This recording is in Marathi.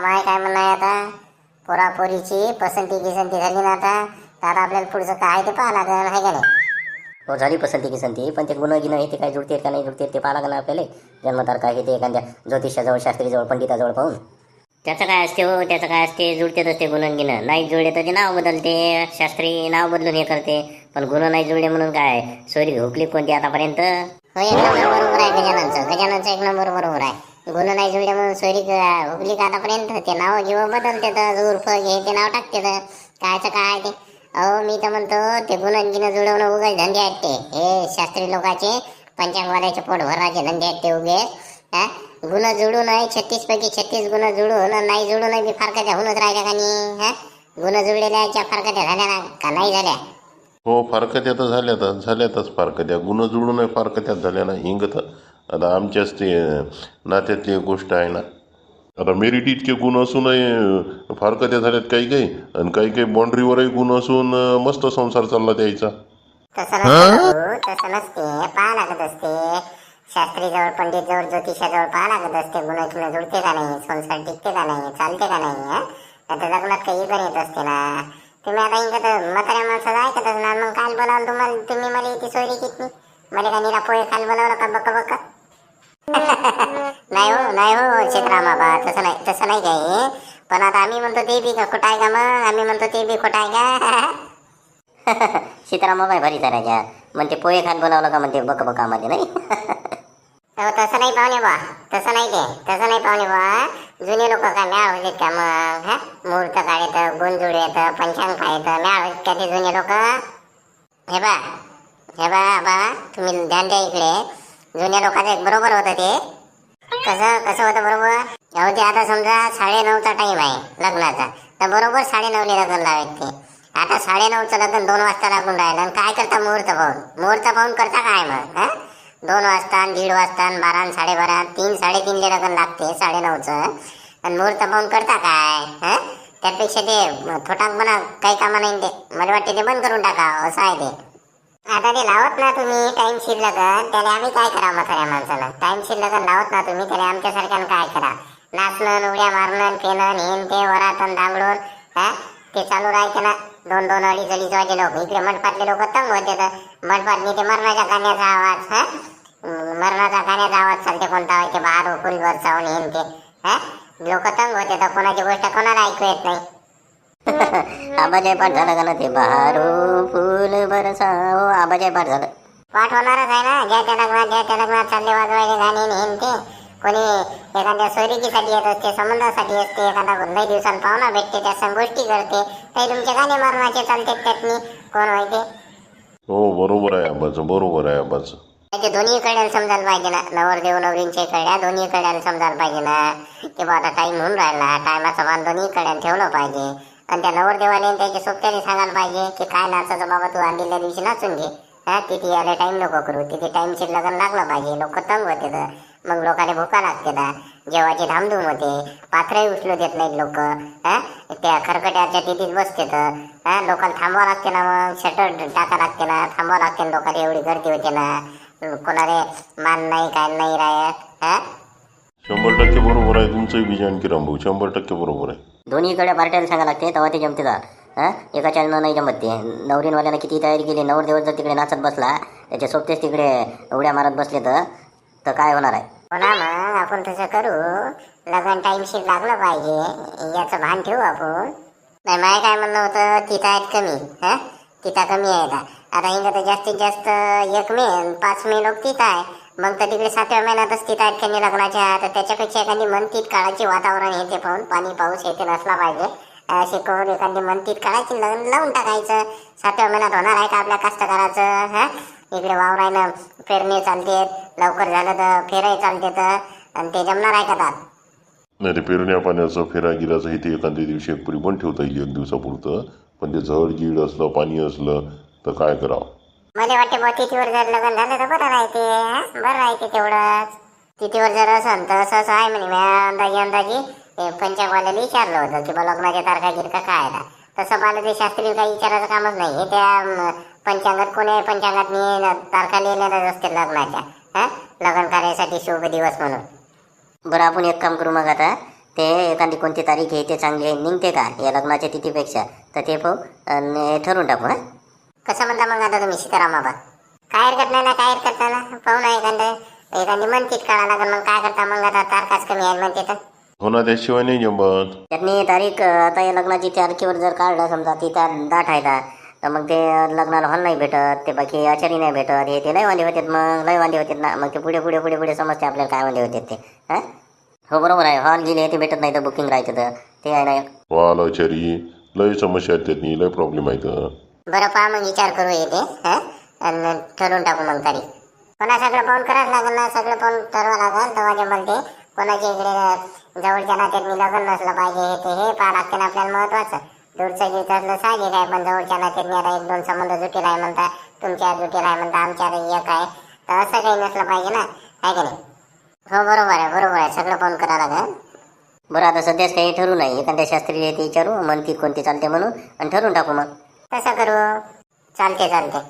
माय काय म्हणणं आहे आता? पोरापोरीची पसंती गिसंती झाली ना आता. तर आता आपल्याला पुढचं काय ते पाहा लागेल आहे का नाही? हो झाली पसंती किसंती पण ते गुण गिणं हे ते काय जुळते का नाही जुळते ते पाहा लागणार आपल्याला. जन्मतारखा हे ते एखाद्या ज्योतिषाजवळ शास्त्रीजवळ पंडिताजवळ पाहून. त्याचं काय असते हो? त्याचं काय असते? जुळतेच असते गुण गिणं. नाही जुळले तर ते नाव बदलते. शास्त्री नाव बदलून हे करते. पण गुण नाही जुळले म्हणून काय? सोयरी झोपली कोणती आतापर्यंत? हो एक नंबर बरोबर आहे गजाननचं. गजाननचं एक नंबर बरोबर आहे. गुन्हा नाही जुळले म्हणून सोयरी हुकली का आतापर्यंत? ते नाव घेऊन बदलते तर उर्फ घे ते नाव टाकते तर. कायचं काय ते? अहो मी तर म्हणतो ते गुन्हा गिन जुळवणं उगाच धंदे आहेत ते. हे शास्त्री लोकांचे पंचांगवाल्याचे पोट भराचे धंदे आहेत ते उगे. हा? गुन्हा जुळून आहे छत्तीस पैकी छत्तीस गुन्हा जुळून नाही जुळून बी फारकाच्या होऊनच राहिल्या का नाही? हा? गुन्हा जुळलेल्याच्या फारकाच्या झाल्या ना का नाही झाल्या? हो फारकत्या तर झाल्यातच झाल्यातच फारकत्या. गुन्हा जुळून आहे फारकत्यात झाल्या ना हिंगत. आता आमच्याच ते नात्यातली एक गोष्ट आहे ना. आता मेरिट इतके गुण असूनही फारकत्या झाल्यात काही काही आणि काही काही बाँड्रीवरही गुण असून मस्त संसार चालला तसं नसते भाऊ, तसं नसते. पाहा लागत असते. शास्त्रीजवळ पंडितजवळ ज्योतिषाजवळ पाहा लागत असते. गुन्हा तुला जुळते का नाही? संसार टिकते का नाही? चालते का नाही? हं? आता लग्नात काही पण येत असते ना. तुम्ही आता इंकत म्हाताऱ्या माणसाचं ऐकत असणार. मग काल बोलावलं तुम्हाला तुम्ही मला इथे सोयरी किती मला का निरा पोहे काल बोलावलं का बक्का बक्का नाही हो नाही हो क्षेत्रा बाबा तसं नाही तसं नाही काही. पण आता आम्ही म्हणतो ते बी खोटं आहे का मग? आम्ही म्हणतो ते बी खोटं आहे का सीतारामाबाई भारी करायच्या म्हणते पोहे खात बनवलं का? म्हणते बक बकामध्ये नाही. तसं नाही पाहुणे बा तसं नाही ते तसं नाही पाहुणे बा. जुने लोक काय म्याळ होते का मग? हा? मुहूर्त काढेत गोंजुळ येतं पंचांग खायत म्याळ होत का ते जुने लोक? हे बा हे बा बा तुम्ही ध्यान द्या इकडे. जुन्या लोकांचं एक बरोबर होतं ते. कसं कसं होतं बरोबर? अहो ते आता समजा साडेनऊचा टाईम आहे लग्नाचा. तर बरोबर साडेनऊने लग्न लावायचे ते. आता साडेनऊचं लग्न दोन वाजता लागून राहिलं आणि काय करता मुहूर्त पाहून? मुहूर्त पाहून करता काय मग हा? दोन वाजता दीड वाजता बारा साडेबारा तीन साडेतीनले लग्न लागते साडेनऊचं. आणि मुहूर्त पाहून करता काय त्यापेक्षा ते थोटाकपणा काही कामा नाही ते. मला वाटते ते बंद करून टाका असं आहे ते. आता ते लावत ना तुम्ही टाइम शीर लगन त्याला आम्ही काय करा म्हाताऱ्या माणसाला टाइम शीर लगन लावत ना तुम्ही त्याला आमच्यासारख्यानं काय करा? नाचणं उड्या मारणं फेणं हेन ते वरातन दांगडून हा? ते चालू राहायचे ना. दोन दोन अडीच अडीच वाजे लोक. इकडे मंडपातले लोक तंग होते तर मंडपातनी ते मरणाच्या गाण्याचा आवाज हा? मरणाचा गाण्याचा आवाज चालते कोणता? व्हायचे ते बाहेर खोलीवर चावून हेन ते हा? लोक तंग होते तर कोणाची गोष्ट कोणाला ऐकू येत नाही. आबाजे पण झालं का ना ते बारो फुल बरसाव आबाजाई पाठ झालं. पाठ होणारच आहे ना? ज्या त्या लग्नात ज्या त्या लग्नात. चालले वाजवायचे गाणे ते. कोणी एखाद्या सोयरिकीसाठी येत असते संबंधासाठी असते एखादा लई दिवसांत पाहुणा भेटते त्या संग गोष्टी करते काही तुमचे गाणे मारण्याचे चालते त्यातनी. कोण व्हायचे हो बरोबर आहे आबाचं बरोबर आहे आबाचं ते दोन्ही कड्याला समजायला पाहिजे ना. नवरदेव नवरींचे कड्या दोन्ही कड्याला समजायला पाहिजे ना. की बा आता टाईम होऊन राहिला टायमाचं मान दोन्ही कड्याला ठेवलं पाहिजे. आणि त्या नवरदेवाने त्याच्या सोबत्याने सांगायला पाहिजे की काय नाचायचं बाबा तू आलेल्या दिवशी नाचून घे. हा तिथे यायला टाईम नको करू. तिथे टाईमशीर लग्न लागलं पाहिजे. लोक तंग होते तर. मग लोकांना भुका लागते ना जेवाची धामधूम होते. पाथरही उचलू देत नाहीत लोक. हा त्या खरकट्याच्या तिथेच बसते तर. हा लोकांना थांबावं लागते ना मग. शटर टाका लागते ना. थांबावं लागते ना लोकांना. एवढी गर्दी होते ना. कोणाला मान नाही काय नाही राहत. हा? शंभर टक्के बरोबर आहे. तुमचंही विजयन जानकीराम भाऊ शंभर टक्के बरोबर आहे. दोन्हीकडे पार्ट्याला सांगा लागते तेव्हा ते जमते का हां? एकाच्या नाही जमत ते. नवरीनवाल्यानं किती तयारी केली नवरदेव जर तिकडे नाचत बसला त्याच्या सोबतेच तिकडे उड्या मारत बसले तर तर काय होणार आहे? हो ना मग आपण तसं करू. लग्न टाईमशीर लागलं पाहिजे. याचं भान ठेवू आपण. नाही माय काय म्हणणं होतं तिथं आहेत कमी. हा? तिथं कमी आहे का? आता इंग तर जास्तीत जास्त एक मे पाच मे लोक तिथं आहे. मग तर तिकडे सातव्या महिन्यातच तिथं आहेत कमी लग्नाच्या तर त्याच्यापेक्षा एखादी मनतीत काळाची वातावरण येते पाहून पाणी पाऊस येते नसला पाहिजे. असे करून एखादी मनतीत काढायची लग्न लावून टाकायचं. सातव्या महिन्यात होणार आहे का आपल्या कास्तकाराचं हा? इकडे वावरायनं पेरणी चालते लवकर झालं तर फेराही चालते तर आणि ते जमणार आहे का दात? नाही ते पेरण्या पाण्याचं फेरा गिराचं हे ते एखाद्या दिवशी एक पुरी पण ठेवता येईल एक दिवसापुरतं. पण ते झड गीड असलं पाणी असलं तर काय करावं? मला वाटते बा तिथीवर जर लग्न झालं तर बरं राहते बरं राहते तेवढंच. तिथीवर जर असन तर असं असं आहे म्हणे मी अंदाजी अंदाजी पंचांगवाल्याला विचारलं होतं की बा लग्नाच्या तारखा गिरका काय तसं मला ते शास्त्रीय काही विचारायचं कामच नाही. हे त्या पंचांगात कोणी पंचांगात मी तारखा लिहिलेल्याच असते लग्नाच्या लग्न कार्यासाठी शुभ दिवस म्हणून. बरं आपण एक काम करू मग आता. ते एखादी कोणती तारीख आहे ते चांगली आहे निघते का? या लग्नाच्या तिथीपेक्षा. तर ते पाहू हे ठरवून टाकू हां? कसं म्हणता मग आता तुम्ही सीताराम बाबा? काय हरकत नाही ना काय हरकत नाही ना. पाहू ना एखादं एखादी म्हणतीत काढा लागेल मग काय करता मग आता तारखाच कमी आहे म्हणते तर. हो ना त्याशिवाय नाही जमत. त्यांनी तारीख आता या लग्नाची तारखेवर जर काढलं समजा ती त्या दाट आहे ना तर मग ते लग्नाला हॉल नाही भेटत ते बाकी आचारी नाही भेटत हे ते लय वांदे होतात मग लय वांदे होतात ना. मग ते पुढे पुढे पुढे पुढे समजते आपल्याला काय वांदे होतात ते. हां? हो बरोबर आहे. हॉल गेले ते भेटत नाही तर बुकिंग राहायचं तर. ते आहे ना वालाचारी लय समस्या आहेत त्यातनी लय प्रॉब्लेम आहेत बरं पहा मग विचार करू येते हा? आणि ठरवून टाकू मग तारीख कोणा सगळं पाहून करावंच लागेल ना सगळं पाहून ठरवा लागेल तेव्हा जे बोलते कोणाच्या इकडे जवळच्या नात्यात मी लग्न नसलं पाहिजे हे ते हे पाहा लागते ना आपल्याला महत्वाचं. दूरचं गीत असलं साहजिक आहे पण जवळच्या नात्यात मी आता एक दोन संबंध जुटेल आहे म्हणता तुमच्या जुटेल आहे म्हणता आमच्या एक आहे. तर असं काही नसलं पाहिजे ना आहे का नाही? हो बरोबर आहे बरोबर आहे सगळं फोन करावं लागेल. बरं आता सध्याच काही ठरू नाही. एखाद्या शास्त्री ते विचारू म्हणती कोणती चालते म्हणून आणि ठरवून टाकू मग. तसं करू. चालते चालते